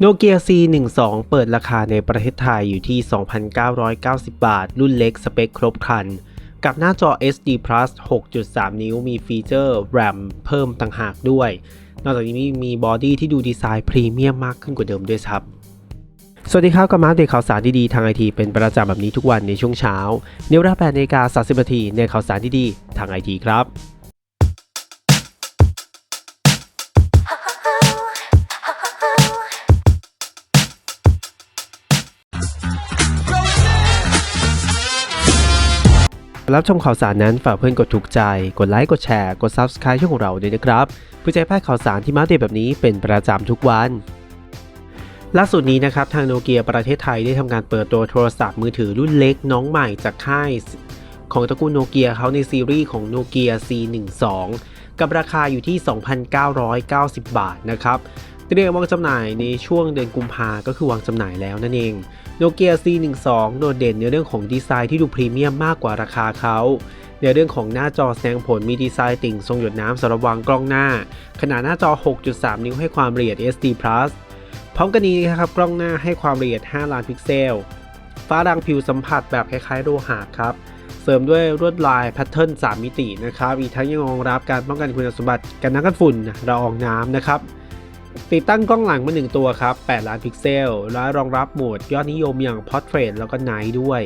โนเกีย C12 เปิดราคาในประเทศไทยอยู่ที่ 2,990 บาท รุ่นเล็กสเปคครบครัน กับหน้าจอ SD Plus 6.3 นิ้วมีฟีเจอร์ RAM เพิ่มต่างหากด้วย นอกจากนี้มีบอดี้ที่ดูดีไซน์พรีเมียมมากขึ้นกว่าเดิมด้วยครับ สวัสดีครับกับมาอัปเดตข่าวสารดีๆทางไอทีเป็นประจำแบบนี้ทุกวันในช่วงเช้าในวลา8นาฬิกา30นาทีในข่าวสารดีๆทางไอทีครับ รับชมข่าวสารนั้นฝากเพื่อนกดถูกใจ กดไลค์กดแชร์กด Subscribe ช่องของเราด้วยนะครับเพื่อจะให้พลาดข่าวสารที่มาเดตแบบนี้เป็นประจำทุกวันล่าสุดนี้นะครับทางโนเกียประเทศไทยได้ทำการเปิดตัวโทรศัพท์มือถือรุ่นเล็กน้องใหม่จากค่ายของตระกูลโนเกียเขาในซีรีส์ของโนเกีย C12 กับราคาอยู่ที่ 2,990 บาทนะครับ เตรียมวางจำหน่ายในช่วงเดือนกุมภาก็คือวางจำหน่ายแล้วนั่นเองโนเกีย C12 โดดเด่นในเรื่องของดีไซน์ที่ดูพรีเมียมมากกว่าราคาเขาในเรื่องของหน้าจอแสดงผลมีดีไซน์ติ่งทรงหยดน้ำสำหรับวางกล้องหน้า ขนาดหน้าจอ 6.3 นิ้วให้ความละเอียด SD Plus พร้อมกันนี้นะครับกล้องหน้าให้ความละเอียด 5 ล้านพิกเซล ฟ้ารังผิวสัมผัสแบบคล้ายๆโลหะครับ เสริมด้วยลวดลายแพทเทิร์น 3 มิตินะครับ อีกทั้งยังรองรับการป้องกันคุณสมบัติกันน้ำกันฝุ่นละอองน้ำนะครับ ติดตั้งกล้องหลังมา 1 ตัวครับ 8 ล้านพิกเซล และรองรับโหมดยอดนิยมอย่าง Portrait แล้วก็ Night ด้วย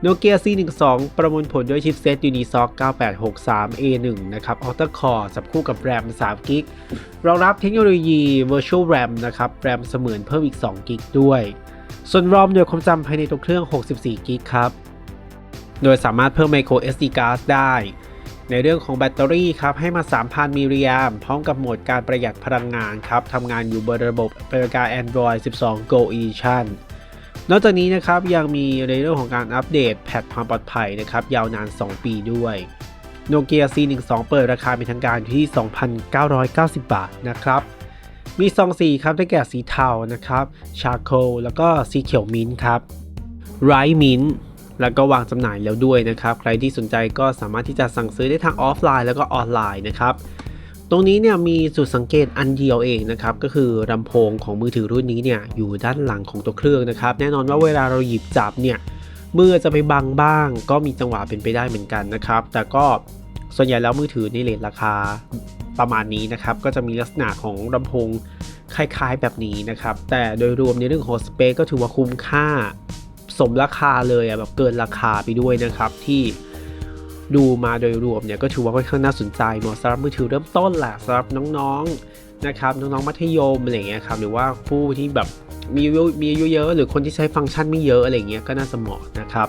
โนเกีย C12 ประมวลผลด้วยชิปเซต Unisoc 9863A1 นะครับ Octa Core จับคู่กับ RAM 3 g b รองรับเทคโนโลยี Virtual RAM นะครับ RAM เสมือนเพิ่มอีก 2 g b ด้วย ส่วน ROM โดยความจำภายในตัวเครื่อง 64 g b ครับ โดยสามารถเพิ่ม micro SD card ได้ ในเรื่องของแบตเตอรี่ครับให้มา 3,000 มิลลิแอมพร้อมกับโหมดการประหยัดพลังงานครับทำงานอยู่บนระบบปฏิบัติการ Android 12 Go Edition นอกจากนี้นะครับยังมีในเรื่องของการอัปเดตแพทความปลอดภัยนะครับยาวนาน 2 ปีด้วยโนเกีย C12 เปิดราคาเป็นทางการที่ 2,990 บาทนะครับมีซองสีครับได้แก่สีเทานะครับชาโคลแล้วก็สีเขียวมิ้นท์ครับไรมิ้นท์ แล้วก็วางจำหน่ายแล้วด้วยนะครับ ใครที่สนใจก็สามารถที่จะสั่งซื้อได้ทางออฟไลน์แล้วก็ออนไลน์นะครับ ตรงนี้เนี่ยมีจุดสังเกตอันเดียวเองนะครับ ก็คือลำโพงของมือถือรุ่นนี้เนี่ยอยู่ด้านหลังของตัวเครื่องนะครับ แน่นอนว่าเวลาเราหยิบจับเนี่ยมือจะไปบังบ้าง ก็มีจังหวะเป็นไปได้เหมือนกันนะครับ แต่ก็ส่วนใหญ่แล้วมือถือในเลทราคาประมาณนี้นะครับ ก็จะมีลักษณะของลำโพงคล้ายๆแบบนี้นะครับ แต่โดยรวมในเรื่องของสเปคก็ถือว่าคุ้มค่า สมราคาเลยอะแบบเกินราคาไปด้วยนะครับ ที่ดูมาโดยรวมเนี่ยก็ถือว่าค่อนข้างน่าสนใจเหมาะสำหรับมือถือเริ่มต้นแหละสำหรับน้องๆนะครับน้องๆมัธยมอะไรเงี้ยครับหรือว่าผู้ที่แบบมีอายุมีอายุเยอะหรือคนที่ใช้ฟังก์ชันไม่เยอะอะไรเงี้ยก็น่าจะเหมาะนะครับ